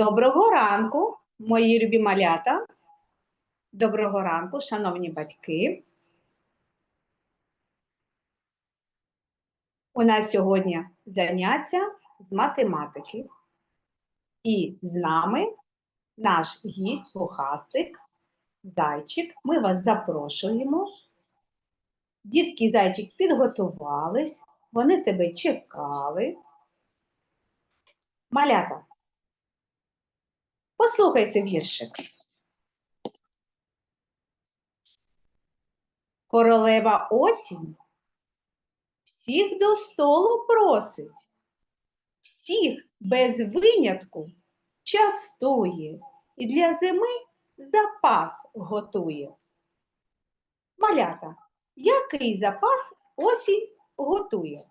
Доброго ранку, мої любі малята. Доброго ранку, шановні батьки. У нас сьогодні заняття з математики. І з нами наш гість вухастик, зайчик. Ми вас запрошуємо. Дітки і зайчик підготувались, вони тебе чекали. Малята, послухайте віршик. Королева осінь всіх до столу просить, всіх без винятку частує і для зими запас готує. Малята, який запас осінь готує?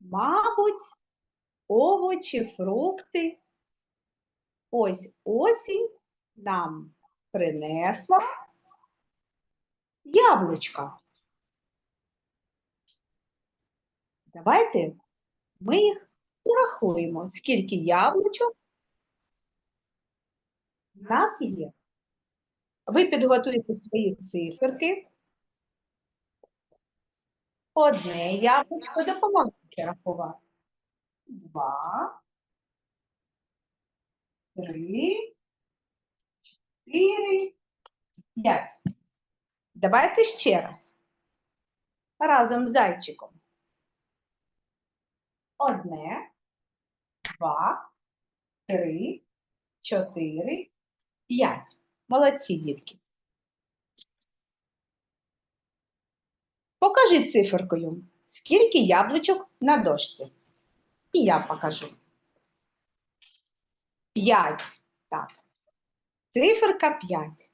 Мабуть, овочі, фрукти. Ось осінь нам принесла яблучка. Давайте ми їх порахуємо, скільки яблучок в нас є. Ви підготуєте свої циферки. Одне яблучко допомогти рахувати. Два, три, чотири, п'ять. Давайте ще раз. Разом з зайчиком. Одне, два, три, чотири, п'ять. Молодці, дітки. Покажи циферкою, скільки яблучок на дошці. І я покажу. П'ять. Так. Циферка 5.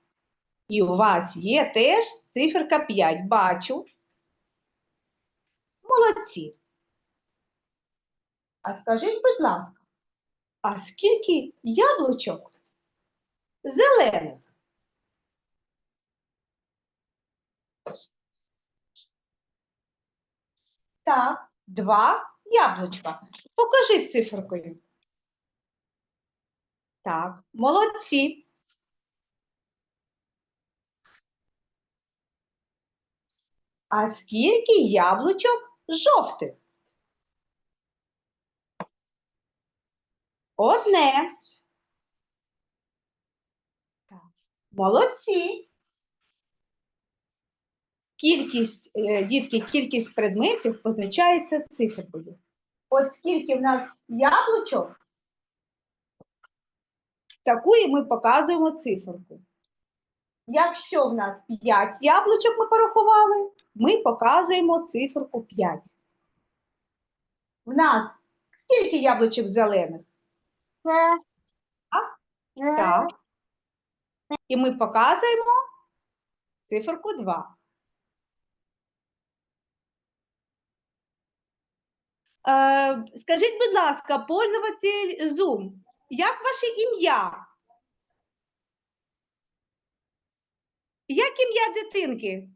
І у вас є теж циферка 5. Бачу. Молодці. А скажіть, будь ласка, а скільки яблучок зелених? Так, два яблучка. Покажи циферкою. Так, молодці. А скільки яблучок жовтих? Одне. Так, молодці. Кількість, е, дітки, кількість предметів позначається цифрою. От скільки в нас яблучок, таку і ми показуємо циферку. Якщо в нас 5 яблучок ми порахували, ми показуємо циферку 5. В нас скільки яблучок зелених? Так. І ми показуємо циферку 2. Е, скажіть, будь ласка, пользователь Zoom, як ваше ім'я? Як ім'я дитинки?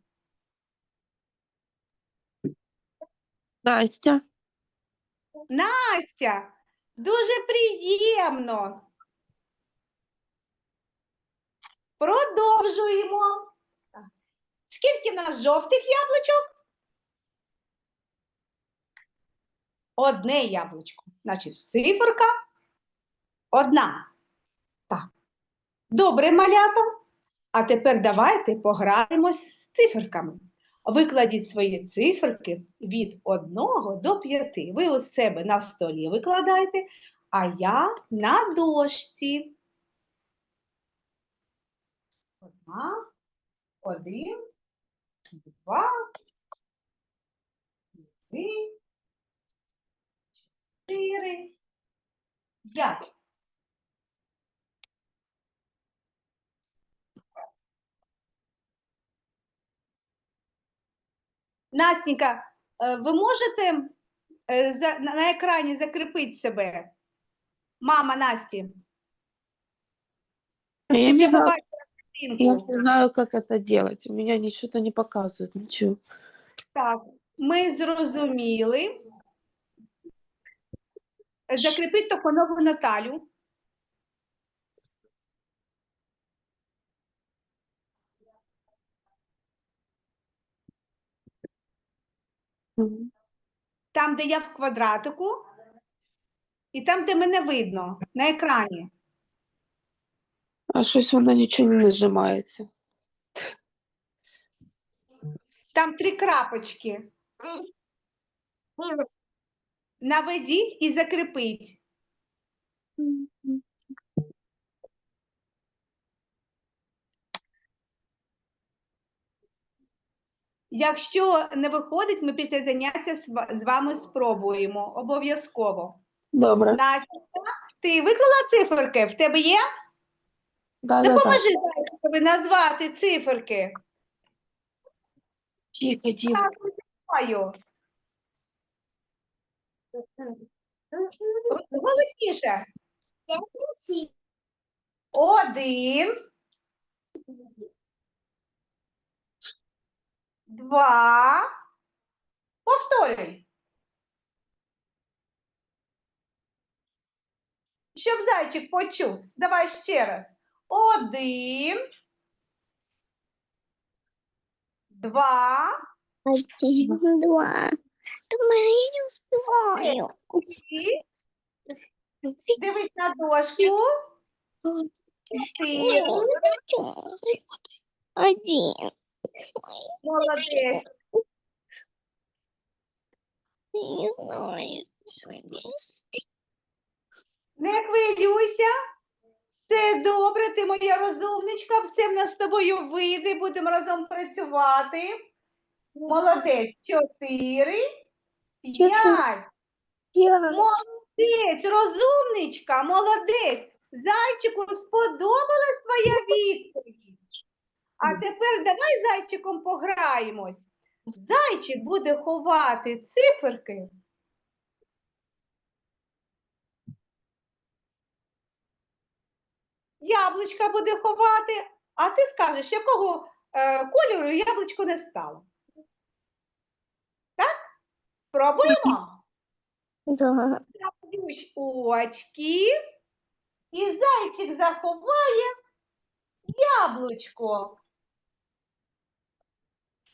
Настя. Настя, дуже приємно. Продовжуємо. Скільки в нас жовтих яблучок? Одне яблучко. Значить, циферка одна. Так. Добре, малята. А тепер давайте пограємось з циферками. Викладіть свої циферки від 1 до 5. Ви у себе на столі викладайте, а я на дошці. Одна, один, два, три, чотири, п'ять. Настенька, е, ви можете е, на екрані закріпити себе? Мама Насті, Я не знаю, я не знаю, как это делать. У меня ничего-то не показывает, ничего. Так, ми зрозуміли. закріпіть Тохонову Наталю. Там, де я в квадратику, і там, де мене видно на екрані. А щось вона нічого не нажимається. Там три крапочки. Наведіть і закріпіть. Якщо не виходить, ми після заняття з вами спробуємо. Обов'язково. Добре. Настя, ти виклала циферки? В тебе є? Да, да, да. Допоможи зайчикові назвати циферки. Тихо, Дім. Так. Голосніше. Один, два. Повторюй. Щоб зайчик почув. Давай ще раз. Один. Два. Один, два. Думаю, я не успеваю. Три. Дивись на дошку. Чотири. Один. Молодець. Не хвилюйся. Все добре, ти моя розумничка, все в нас з тобою вийде, будемо разом працювати. Молодець. Чотири. П'ять. Молодець, розумничка, молодець. Зайчику сподобалась твоя відповідь. А тепер давай зайчиком пограємось. Зайчик буде ховати циферки. Яблучка буде ховати, а ти скажеш, якого е, кольору яблучко не стало. Так? Спробуємо? да. Заплющ очки, і зайчик заховає яблучко.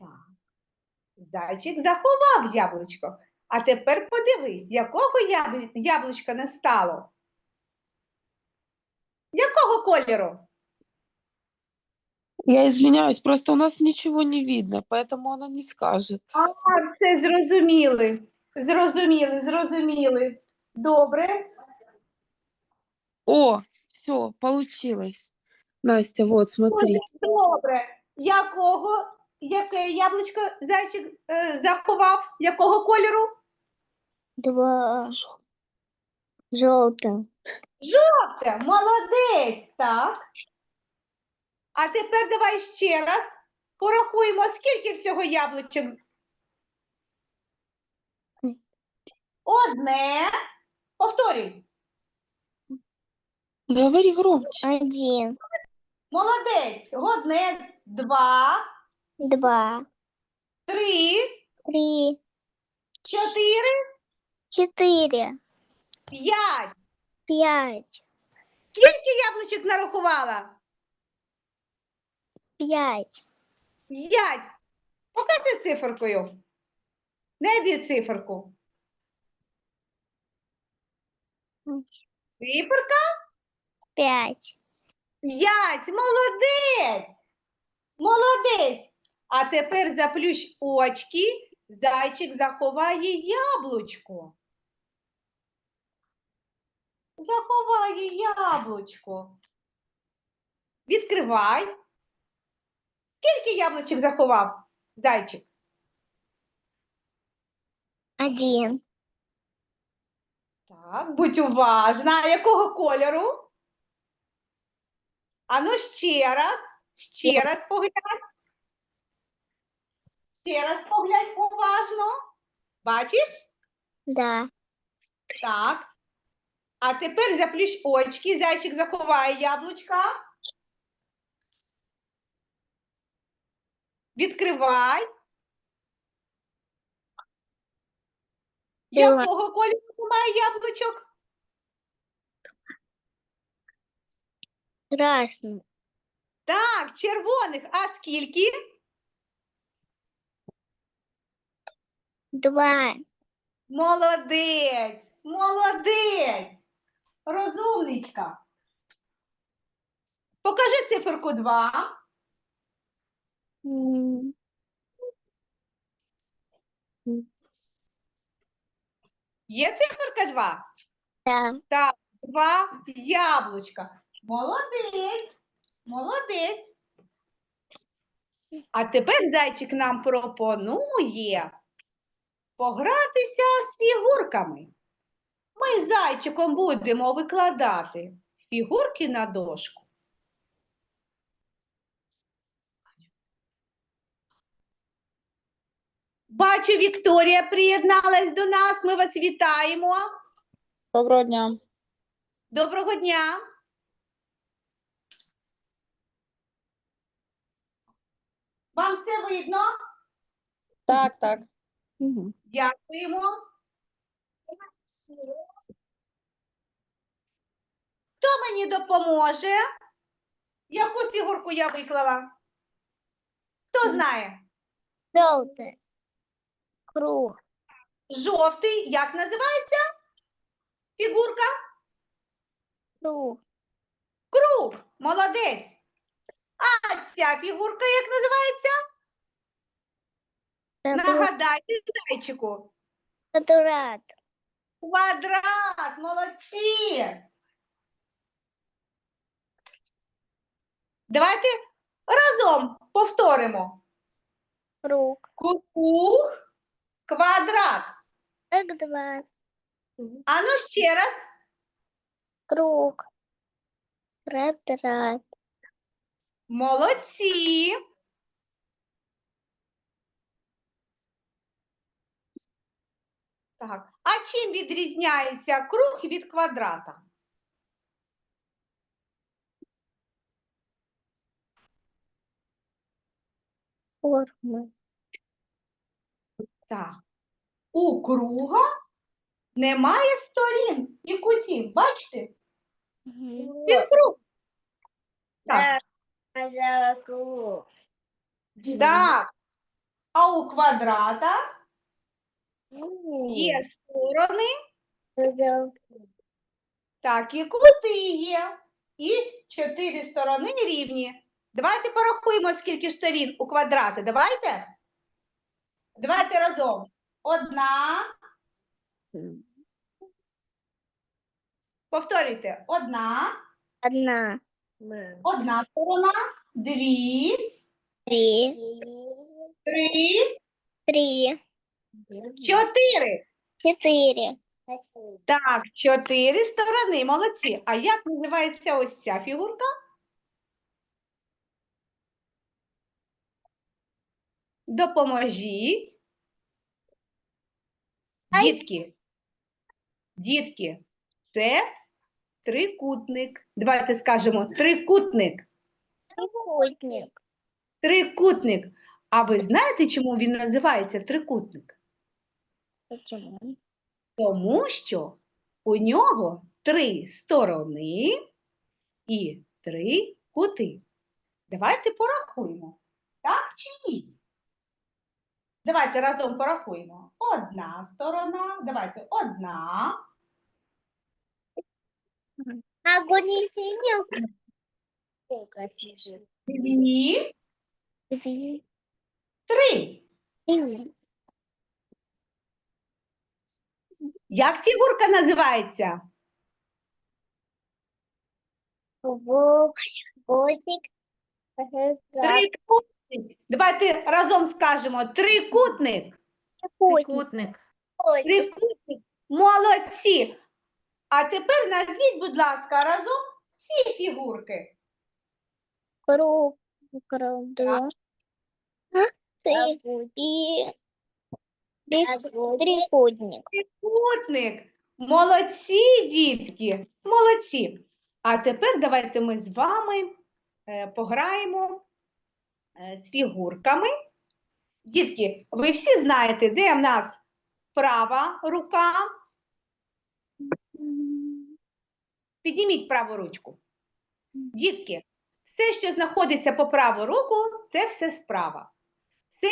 Так. Зайчик заховав яблучко. А тепер подивись, якого ябл- яблучка не стало. Якого кольору? Я извиняюсь, просто у нас ничего не видно, поэтому она не скажет. А, все зрозуміли. Зрозуміли, зрозуміли. Добре. О, все, получилось. Настя, вот, смотри. Дуже добре. Якого, яке яблучко зайчик е, заховав? Якого кольору? Два. Желтым. Жовте, молодець, так. А тепер давай ще раз порахуємо, скільки всього яблучок. Одне. Повторюй. Говори громче. Один. Молодець. Одне, два, Два. три, Три. чотири, Четыре. п'ять. Пять. Скільки яблучок нарахувала? Пять. П'ять. Покажи циферкою. Найди циферку. Циферка Пять. п'ять. Молодець. Молодець. А тепер заплющ очки. Зайчик заховає яблучко. Заховає яблучко. Відкривай. Скільки яблучок заховав зайчик? Один. Так, будь уважна. А якого кольору? Ану ще раз. Ще раз поглянь. Ще раз поглянь уважно. Бачиш? Да. Так. А тепер заплющ очки. Зайчик заховає яблучка. Відкривай. Біле. Якого кольору немає яблучок? Красно. Так, червоних. А скільки? Два. Молодець, молодець. Розумничка. Покажи циферку 2. Є циферка 2? Да. Так, два яблучка. Молодець, молодець. А тепер зайчик нам пропонує погратися з фігурками. Ми з зайчиком будемо викладати фігурки на дошку. Бачу, Вікторія приєдналась до нас. Ми вас вітаємо. Доброго дня. Доброго дня. Вам все видно? Так, так. Мгм. Дякуємо. Хто мені допоможе? Яку фігурку я виклала? Хто знає? Желтый. Круг. Жовтий, як називається? Фігурка? Круг. Круг. Молодець. А ця фігурка як називається? Нагадайте зайчику. Квадрат. Квадрат, молодці. Давайте разом повторимо. Круг. Круг, квадрат. Квадрат. А ну ще раз. Круг. Квадрат. Молодці. Так. А чим відрізняється круг від квадрата? Форма. Так. У круга немає сторін і кутів. Бачите? Він круг. Так. Круг. Так. А у квадрата є сторони, так, і кути є. І чотири сторони рівні. Давайте порахуємо, скільки сторін у квадрати. Давайте. Давайте разом. Одна. Повторюйте. Одна. Одна. Одна сторона. Дві. Три. Три. Три. Чотири. Четыре. Так, чотири сторони. Молодці. А як називається ось ця фігурка? Допоможіть. Дітки. Дітки, це трикутник. Давайте скажемо трикутник. Трикутник. Трикутник. А ви знаєте, чому він називається трикутник? Почему? Тому що у нього три сторони і три кути. Давайте порахуємо. Так чи ні? Давайте разом порахуємо. Одна сторона. Давайте одна. А гони синюю. Дві, Две. три. Три. Як фігурка називається? Трикутник. Давайте разом скажемо трикутник. Трикутник. Трикутник. Молодці. А тепер назвіть, будь ласка, разом всі фігурки. Круг. Круг. Да. Три. Трикутник. Трикутник. Молодці, дітки. Молодці. А тепер давайте ми з вами е, пограємо е, з фігурками. Дітки, ви всі знаєте, де в нас права рука? Підніміть праву ручку. Дітки, все, що знаходиться по праву руку, це все справа. Все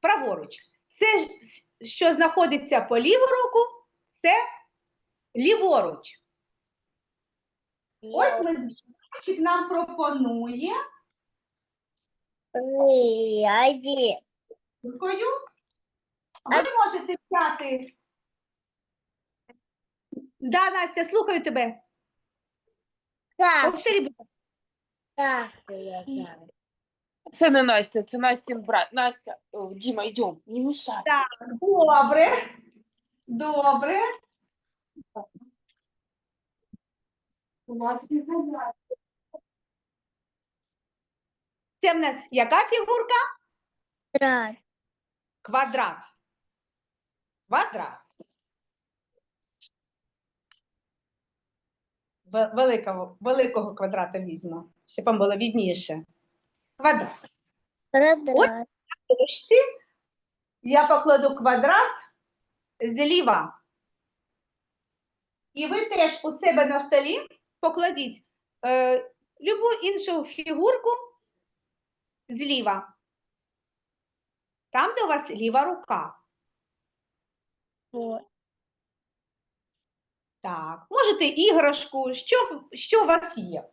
праворуч. Все, що знаходиться по ліву руку, це ліворуч. Ось ми нам пропонує Ряді. рукою. Ви можете взяти. Да, Настя, слухаю тебе. Так, Повторі, будь ласка. так, я знаю. Це не Настя, це Настін брат. Настя, о, Діма, йдем, не мешай. Добре. Добре. Це в нас яка фігурка? Так, Квадрат. Квадрат. Ве- Великого, великого квадрата візьму, щоб вам було відніше. Квадрат. квадрат. дошці я покладу квадрат зліва. І ви теж у себе на столі покладіть е, любу іншу фігурку зліва. Там, де у вас ліва рука. Вот. Так, можете іграшку, що, що у вас є.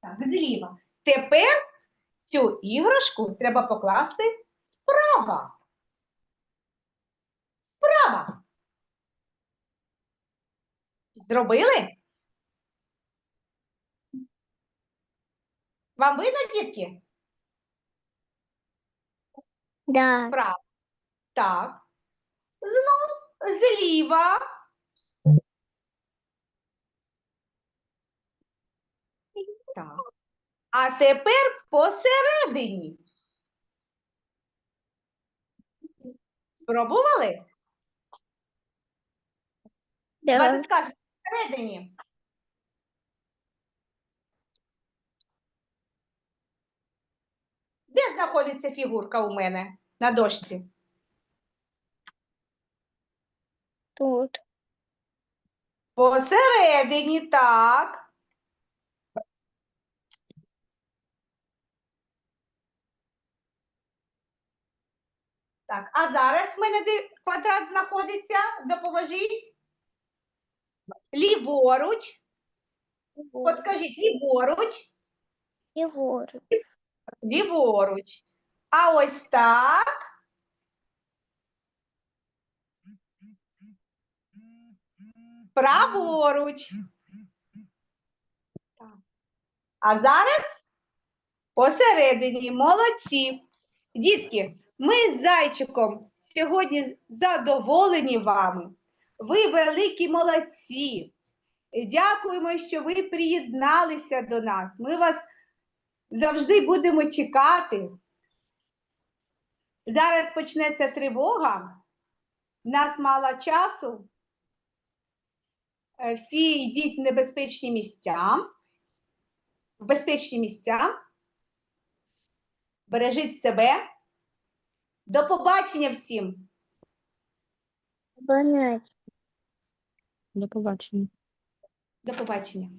Так, зліва. Тепер цю іграшку треба покласти справа. Справа. Зробили? Вам видно, дітки? Да, Справа. Так. Знов зліва. Так. А тепер посередині. Спробували? да. Давайте скажемо посередині. Де знаходиться фігурка у мене на дошці? Тут. Посередині, так. Так, а зараз в мене де квадрат знаходиться. Допоможіть. Ліворуч. От кажіть, ліворуч, Егор. ліворуч. А ось так. Праворуч. А зараз посередині. Молодці. Дітки, ми з зайчиком сьогодні задоволені вами. Ви великі молодці. Дякуємо, що ви приєдналися до нас. Ми вас завжди будемо чекати. Зараз почнеться тривога. В нас мало часу. Е, Всі йдіть в небезпечні місця. В безпечні місця. Бережіть себе. До побачення всім. До побачення. До побачення.